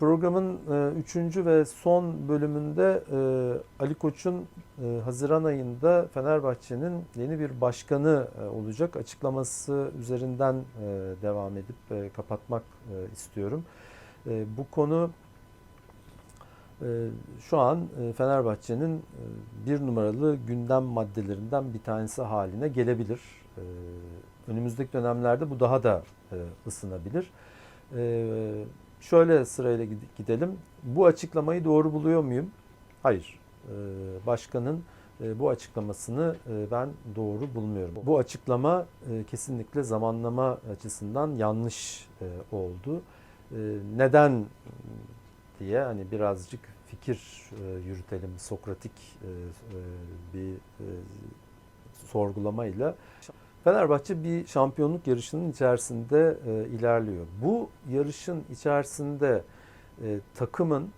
Programın e, üçüncü ve son bölümünde e, Ali Koç'un e, Haziran ayında Fenerbahçe'nin yeni bir başkanı e, olacak açıklaması üzerinden e, devam edip e, kapatmak e, istiyorum. E, bu konu e, şu an e, Fenerbahçe'nin e, bir numaralı gündem maddelerinden bir tanesi haline gelebilir. E, önümüzdeki dönemlerde bu daha da e, ısınabilir. E, şöyle sırayla gid- gidelim. Bu açıklamayı doğru buluyor muyum? Hayır. E, başkanın e, bu açıklamasını e, ben doğru bulmuyorum. Bu açıklama e, kesinlikle zamanlama açısından yanlış oldu. Neden diye hani birazcık fikir yürütelim, sokratik bir sorgulamayla. Fenerbahçe bir şampiyonluk yarışının içerisinde e, ilerliyor. Bu yarışın içerisinde e, takımın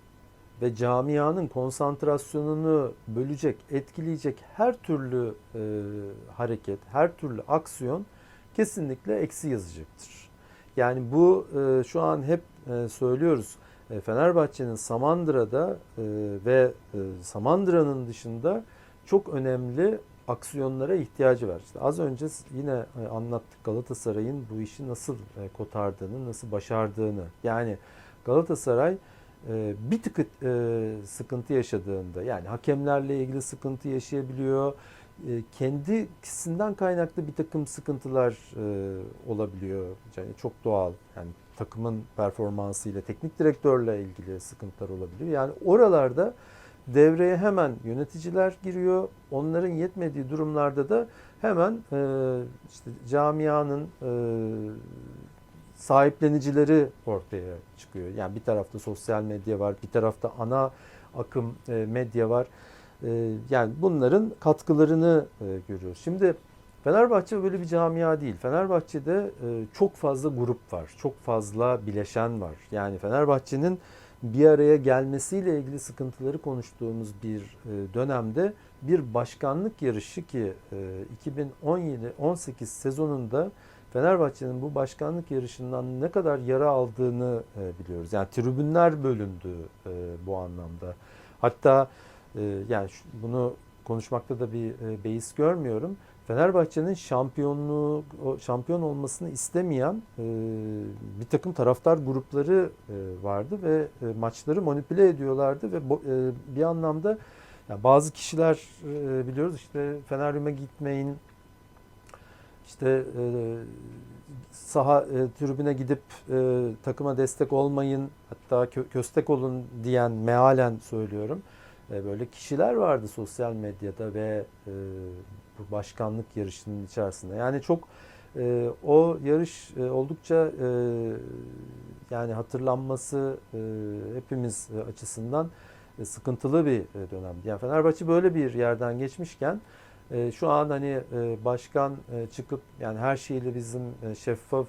ve camianın konsantrasyonunu bölecek, etkileyecek her türlü e, hareket, her türlü aksiyon kesinlikle eksi yazacaktır. Yani bu e, şu an hep e, söylüyoruz. E, Fenerbahçe'nin Samandıra'da e, ve e, Samandıra'nın dışında çok önemli aksiyonlara ihtiyacı var. İşte az önce yine e, anlattık Galatasaray'ın bu işi nasıl e, kotardığını, nasıl başardığını. Yani Galatasaray e, bir tık sıkıntı yaşadığında yani hakemlerle ilgili sıkıntı yaşayabiliyor. E, kendisinden kaynaklı bir takım sıkıntılar olabiliyor. Yani çok doğal. Yani takımın performansıyla, teknik direktörle ilgili sıkıntılar olabiliyor. Yani oralarda devreye hemen yöneticiler giriyor. Onların yetmediği durumlarda da hemen e, işte camianın e, sahiplenicileri ortaya çıkıyor. Yani bir tarafta sosyal medya var, bir tarafta ana akım e, medya var. E, yani bunların katkılarını e, görüyoruz. Şimdi Fenerbahçe böyle bir camia değil. Fenerbahçe'de e, çok fazla grup var, çok fazla bileşen var. Yani Fenerbahçe'nin bir araya gelmesiyle ilgili sıkıntıları konuştuğumuz bir e, dönemde bir başkanlık yarışı ki e, 2017-18 sezonunda Fenerbahçe'nin bu başkanlık yarışından ne kadar yara aldığını e, biliyoruz. Yani tribünler bölündü e, bu anlamda. Hatta e, yani bunu konuşmakta da bir e, beis görmüyorum. Fenerbahçe'nin şampiyonluğu şampiyon olmasını istemeyen e, bir takım taraftar grupları e, vardı ve e, maçları manipüle ediyorlardı ve bo- e, bir anlamda yani bazı kişiler e, biliyoruz işte Feneryum'a gitmeyin işte e, saha e, tribüne gidip e, takıma destek olmayın hatta kö- köstek olun diyen mealen söylüyorum. E, böyle kişiler vardı sosyal medyada ve e, bu başkanlık yarışının içerisinde. Yani çok e, o yarış oldukça yani hatırlanması hepimiz açısından sıkıntılı bir dönemdi. Yani Fenerbahçe böyle bir yerden geçmişken şu an hani başkan çıkıp yani her şeyle bizim şeffaf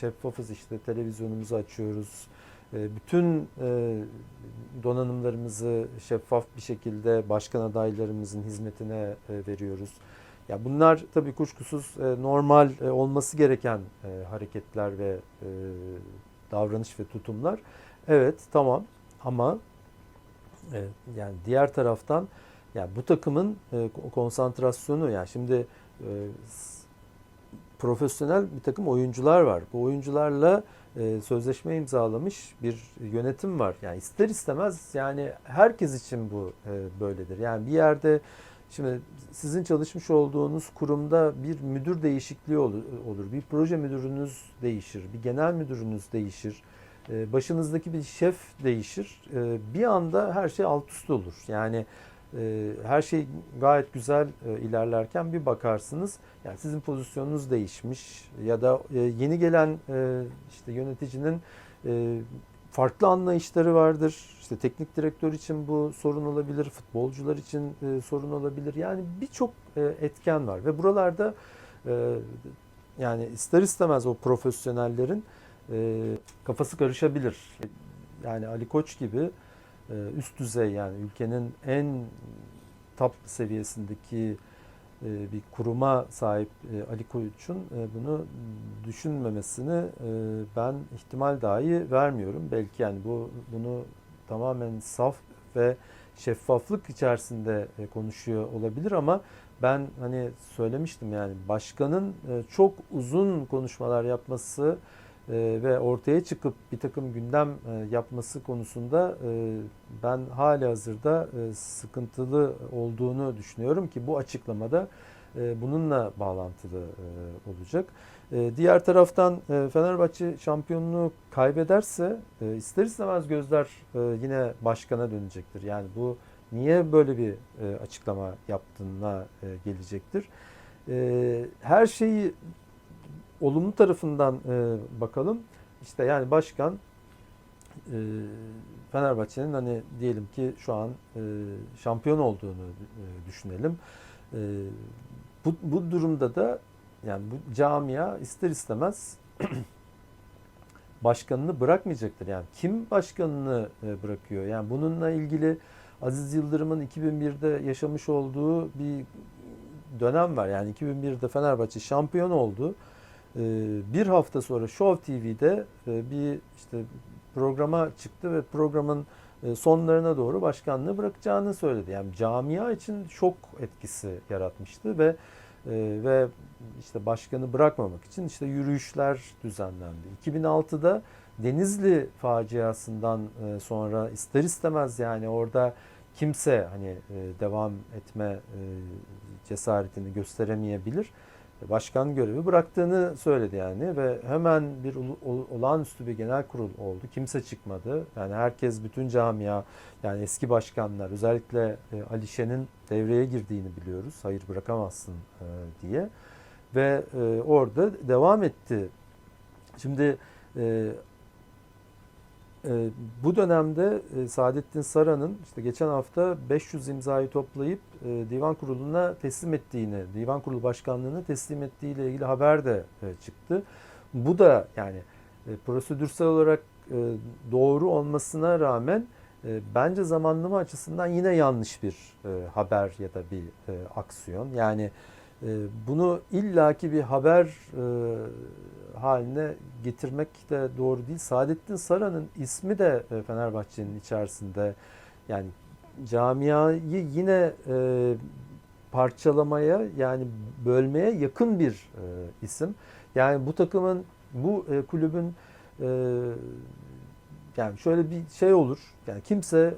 şeffafız işte televizyonumuzu açıyoruz. E, bütün e, donanımlarımızı şeffaf bir şekilde başkan adaylarımızın hizmetine e, veriyoruz. Ya bunlar tabii kuşkusuz e, normal olması gereken hareketler ve davranış ve tutumlar. Evet tamam ama yani diğer taraftan yani bu takımın ko- konsantrasyonu yani şimdi profesyonel bir takım oyuncular var. Bu oyuncularla e, sözleşme imzalamış bir yönetim var. Yani ister istemez yani herkes için bu e, böyledir. Yani bir yerde şimdi sizin çalışmış olduğunuz kurumda bir müdür değişikliği olur. Bir proje müdürünüz değişir, bir genel müdürünüz değişir. E, başınızdaki bir şef değişir. Bir anda her şey alt üst olur. Yani e, her şey gayet güzel e, ilerlerken bir bakarsınız yani sizin pozisyonunuz değişmiş ya da e, yeni gelen e, işte yöneticinin e, farklı anlayışları vardır. İşte teknik direktör için bu sorun olabilir, futbolcular için e, sorun olabilir. Yani birçok e, etken var ve buralarda e, yani ister istemez o profesyonellerin e, kafası karışabilir. Yani Ali Koç gibi üst düzey yani ülkenin en top seviyesindeki e, e, bir kuruma sahip e, Ali Koç'un e, bunu düşünmemesini e, ben ihtimal dahi vermiyorum. Belki yani bu bunu tamamen saf ve şeffaflık içerisinde e, konuşuyor olabilir ama ben hani söylemiştim yani başkanın e, çok uzun konuşmalar yapması e, ve ortaya çıkıp bir takım gündem e, yapması konusunda e, ben hali hazırda e, sıkıntılı olduğunu düşünüyorum ki bu açıklamada bununla bağlantılı olacak. Diğer taraftan Fenerbahçe şampiyonluğu kaybederse ister istemez gözler yine başkana dönecektir. Yani bu niye böyle bir açıklama yaptığına gelecektir. Her şeyi olumlu tarafından e, bakalım. İşte yani başkan e, Fenerbahçe'nin hani diyelim ki şu an e, şampiyon olduğunu e, düşünelim. E, bu, bu durumda da yani bu camia ister istemez başkanını bırakmayacaktır. Yani kim başkanını e, bırakıyor? Yani bununla ilgili Aziz Yıldırım'ın 2001'de yaşamış olduğu bir dönem var. Yani 2001'de Fenerbahçe şampiyon oldu. E, bir hafta sonra Show TV'de e, bir işte programa çıktı ve programın e, sonlarına doğru başkanlığı bırakacağını söyledi. Yani camia için şok etkisi yaratmıştı ve e, ve işte başkanı bırakmamak için işte yürüyüşler düzenlendi. 2006'da Denizli faciasından sonra ister istemez yani orada kimse hani devam etme cesaretini gösteremeyebilir. Başkan görevi bıraktığını söyledi yani ve hemen bir olağanüstü bir genel kurul oldu. Kimse çıkmadı. Yani herkes bütün camia yani eski başkanlar özellikle Ali Şen'in devreye girdiğini biliyoruz. Hayır bırakamazsın diye. Ve orada devam etti. Şimdi e, bu dönemde e, Saadettin Saran'ın işte geçen hafta 500 imzayı toplayıp e, divan kuruluna teslim ettiğini, divan kurulu başkanlığını teslim ettiği ile ilgili haber de e, çıktı. Bu da yani e, prosedürsel olarak e, doğru olmasına rağmen e, bence zamanlama açısından yine yanlış bir e, haber ya da bir e, aksiyon. Yani bunu illaki bir haber e, haline getirmek de doğru değil. Saadettin Saran'ın ismi de e, Fenerbahçe'nin içerisinde yani camiayı yine e, parçalamaya yani bölmeye yakın bir isim. Yani bu takımın bu kulübün yani şöyle bir şey olur. Yani kimse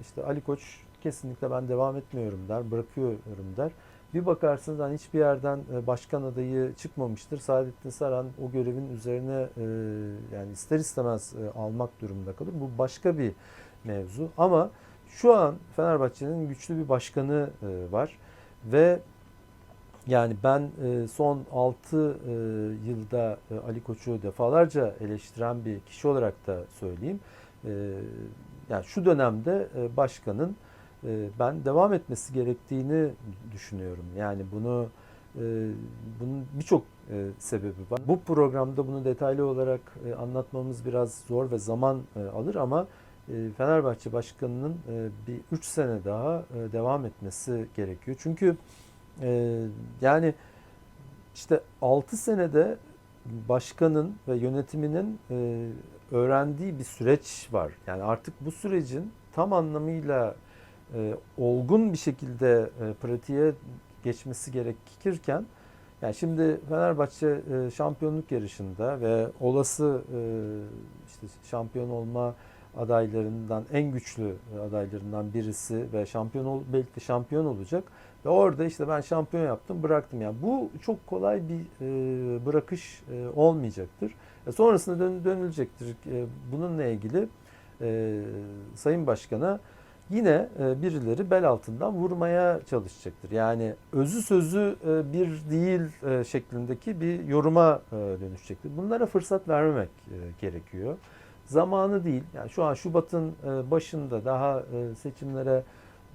işte Ali Koç kesinlikle ben devam etmiyorum der, bırakıyorum der. Bir bakarsınız hani hiçbir yerden e, başkan adayı çıkmamıştır. Saadettin Saran o görevin üzerine e, yani ister istemez e, almak durumunda kalır. Bu başka bir mevzu. Ama şu an Fenerbahçe'nin güçlü bir başkanı var ve yani ben son 6 yılda Ali Koç'u defalarca eleştiren bir kişi olarak da söyleyeyim. Yani şu dönemde başkanın ben devam etmesi gerektiğini düşünüyorum. Yani bunu e, bunun birçok e, sebebi var. Bu programda bunu detaylı olarak e, anlatmamız biraz zor ve zaman alır ama Fenerbahçe Başkanı'nın bir 3 sene daha devam etmesi gerekiyor. Çünkü yani işte 6 senede başkanın ve yönetiminin öğrendiği bir süreç var. Yani artık bu sürecin tam anlamıyla e, olgun bir şekilde e, pratiğe geçmesi gerekirken yani şimdi Fenerbahçe e, şampiyonluk yarışında ve olası e, işte şampiyon olma adaylarından en güçlü adaylarından birisi ve şampiyon ol, belki de şampiyon olacak ve orada işte ben şampiyon yaptım bıraktım yani bu çok kolay bir e, bırakış e, olmayacaktır. E, sonrasında dön, dönülecektir. E, bununla ilgili e, Sayın Başkan'a yine e, birileri bel altından vurmaya çalışacaktır. Yani özü sözü e, bir değil e, şeklindeki bir yoruma dönüşecektir. Bunlara fırsat vermemek gerekiyor. Zamanı değil. Yani şu an Şubat'ın başında daha seçimlere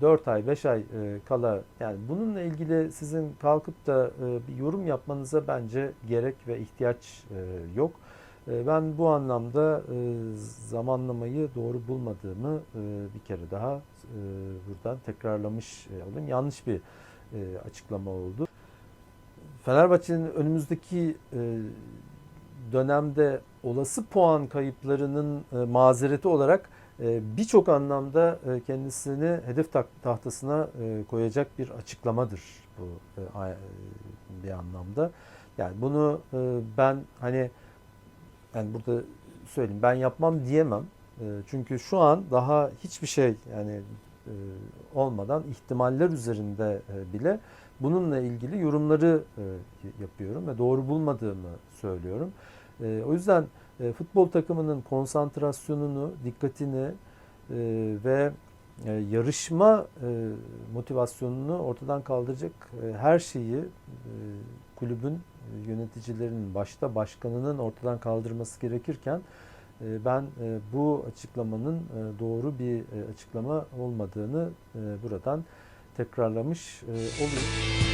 4 ay 5 ay kala yani bununla ilgili sizin kalkıp da bir yorum yapmanıza bence gerek ve ihtiyaç yok. Ee, ben bu anlamda e, zamanlamayı doğru bulmadığımı e, bir kere daha e, buradan tekrarlamış olayım. Yanlış bir açıklama oldu. Fenerbahçe'nin önümüzdeki dönemde olası puan kayıplarının mazereti olarak birçok anlamda kendisini hedef tahtasına koyacak bir açıklamadır bu bir anlamda. Yani bunu ben hani yani burada söyleyeyim ben yapmam diyemem. E, Çünkü şu an daha hiçbir şey yani e, olmadan ihtimaller üzerinde e, bile bununla ilgili yorumları e, yapıyorum ve doğru bulmadığımı söylüyorum. E, O yüzden futbol takımının konsantrasyonunu, dikkatini ve yarışma motivasyonunu ortadan kaldıracak her şeyi kulübün yöneticilerinin başta başkanının ortadan kaldırması gerekirken e, ben e, bu açıklamanın e, doğru bir açıklama olmadığını buradan tekrarlamış olayım.